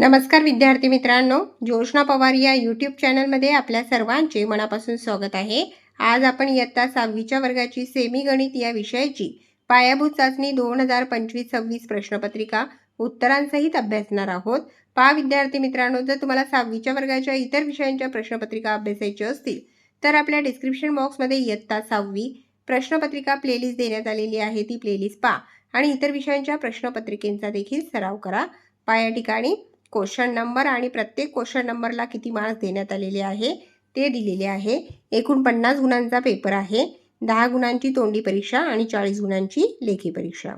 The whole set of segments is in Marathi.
नमस्कार विद्यार्थी मित्रांनो ज्योष्णा पवार या यूट्यूब चॅनलमध्ये आपल्या सर्वांचे मनापासून स्वागत आहे. आज आपण इयत्ता सहावीच्या वर्गाची सेमी गणित या विषयाची पायाभूत चाचणी दोन हजार पंचवीस सव्वीस प्रश्नपत्रिका उत्तरांसहित अभ्यासणार आहोत. पहा विद्यार्थी मित्रांनो जर तुम्हाला सहावीच्या वर्गाच्या इतर विषयांच्या प्रश्नपत्रिका अभ्यासायच्या असतील तर आपल्या डिस्क्रिप्शन बॉक्समध्ये इयत्ता सहावी प्रश्नपत्रिका प्लेलिस्ट देण्यात आलेली आहे ती प्लेलिस्ट पहा. आणि इतर विषयांच्या प्रश्नपत्रिकेंचा देखील सराव करा. पहा या ठिकाणी क्वेश्चन नंबर आणि प्रत्येक क्वेश्चन नंबरला किती मार्क्स देण्यात आलेले आहे ते दिलेले आहे. एकूण पन्नास गुणांचा पेपर आहे दहा गुणांची तोंडी परीक्षा आणि चाळीस गुणांची लेखी परीक्षा.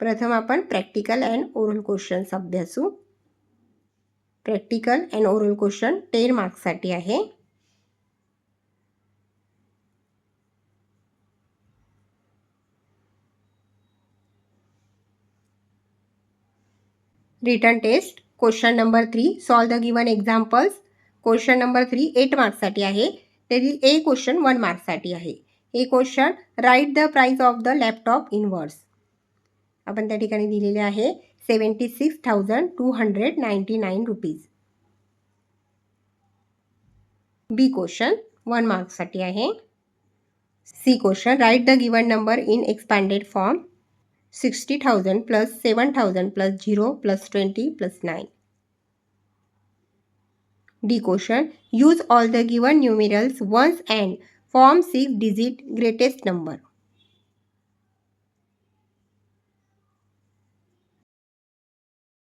प्रथम आपण प्रॅक्टिकल अँड ओरल क्वेश्चन्स अभ्यासू. Practical and oral question ten मार्क्ससाठी आहे. Written test. Question number three, solve the given examples. Question number three, eight मार्क्ससाठी आहे. त्यातील ए क्वेश्चन वन मार्क्ससाठी आहे. A question, write the price of the laptop in words आपण त्या ठिकाणी दिलेले six thousand two hundred ninety nine rupees. B question one मार्क्ससाठी आहे. C question, write the given number in expanded form. Sixty thousand plus seven thousand plus zero plus twenty plus nine D question. Use all the given numerals once and form 6 digit greatest number.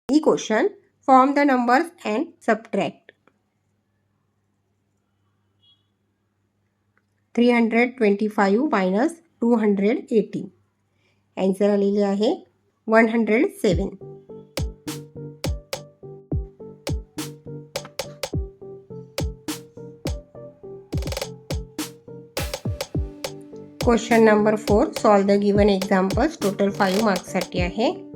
E question. Form the numbers and subtract. 325 minus 218. Answer a one hundred seven. Question number four solve the given examples total five marks आहे.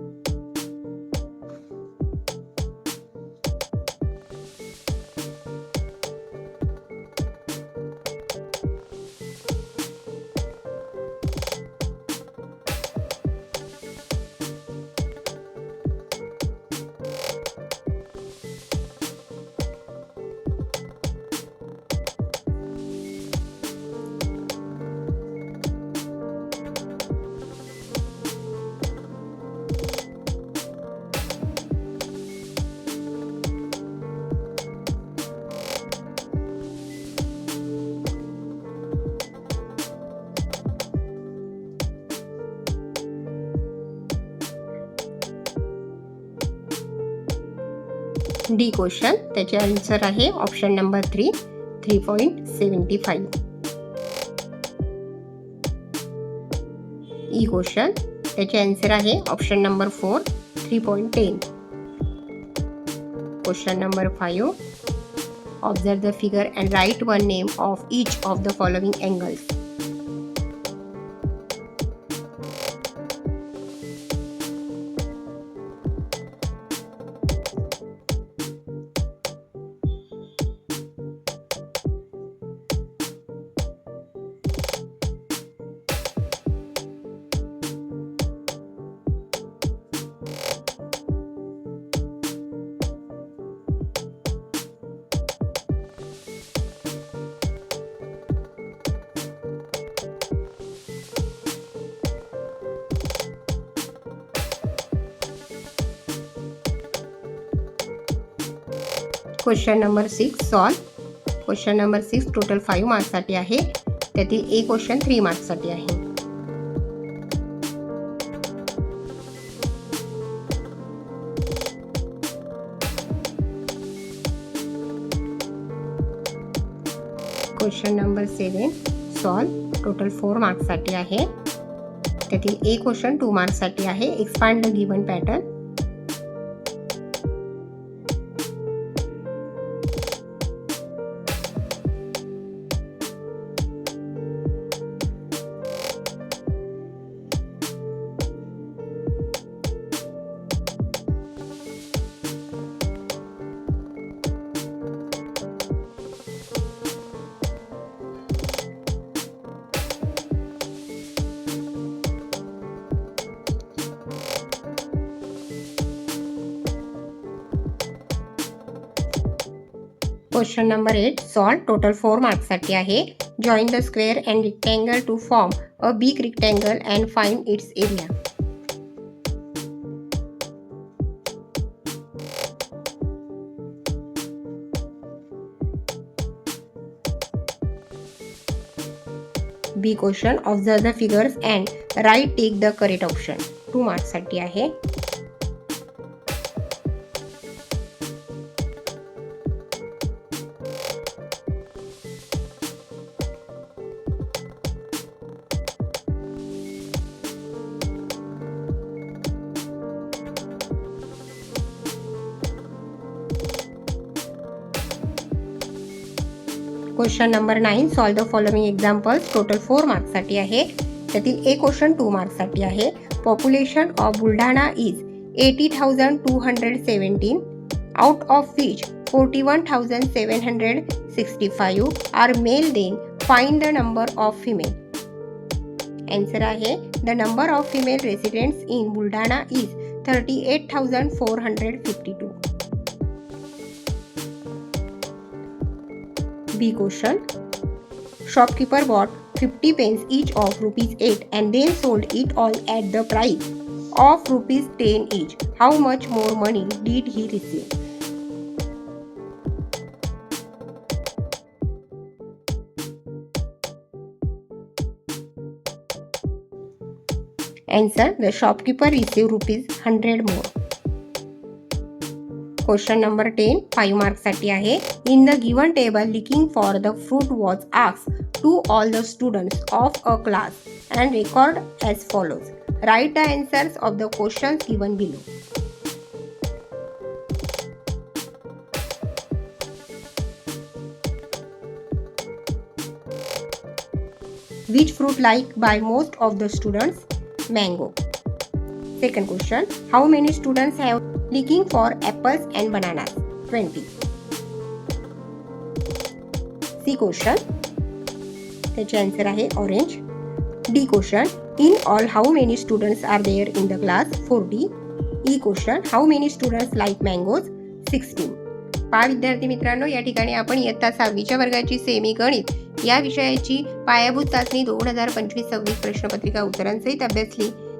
डी क्वेश्चन त्याचे आन्सर आहे option number three three point seventy five E question त्याचे आन्सर आहे option number four three point ten question number five observe the figure and write one name of each of the following angles question number six solve. Question number six total five मार्क्ससाठी आहे. त्यातील ए क्वेश्चन थ्री मार्क्ससाठी आहे. Question number seven solve. Total four मार्क्ससाठी आहे. त्यातील ए क्वेश्चन टू मार्क्ससाठी आहे. Expand the given pattern question number eight solve total four मार्क्ससाठी आहे join the square and rectangle to form a big rectangle and find its area B question observe the figures and write tick the correct option two मार्क्ससाठी आहे question number nine solve the following examples total four मार्क्ससाठी आहे. त्यातील एक क्वेश्चन टू मार्क्ससाठी आहे. Population of Buldhana is eighty thousand two hundred seventeen out of which forty one thousand seven hundred sixty five are male then find the number of female answer आहे. The number of female residents in Buldhana is thirty eight thousand four hundred fifty two B question. Shopkeeper bought 50 pens each of rupees 8 and then sold it all at the price of rupees 10 each. How much more money did he receive? Answer The shopkeeper received rupees 100 more. Question number ten five मार्क्ससाठी आहे in the given table liking for the fruit was आक्स to all the students of a class and record as follows write the answers of the questions given below Which fruit liked by most of the students? Mango. Second question. How many students have liking for apples and banana twenty C question त्याचे आन्सर आहे orange D question in all how many students are there in the class forty E question how many students like mangoes sixteen पा विद्यार्थी मित्रांनो या ठिकाणी आपण इयत्ता सहावीच्या वर्गाची सेमी गणित या विषयाची पायाभूत चाचणी दोन हजार पंचवीस सव्वीस प्रश्नपत्रिका उत्तरांसहित अभ्यासली.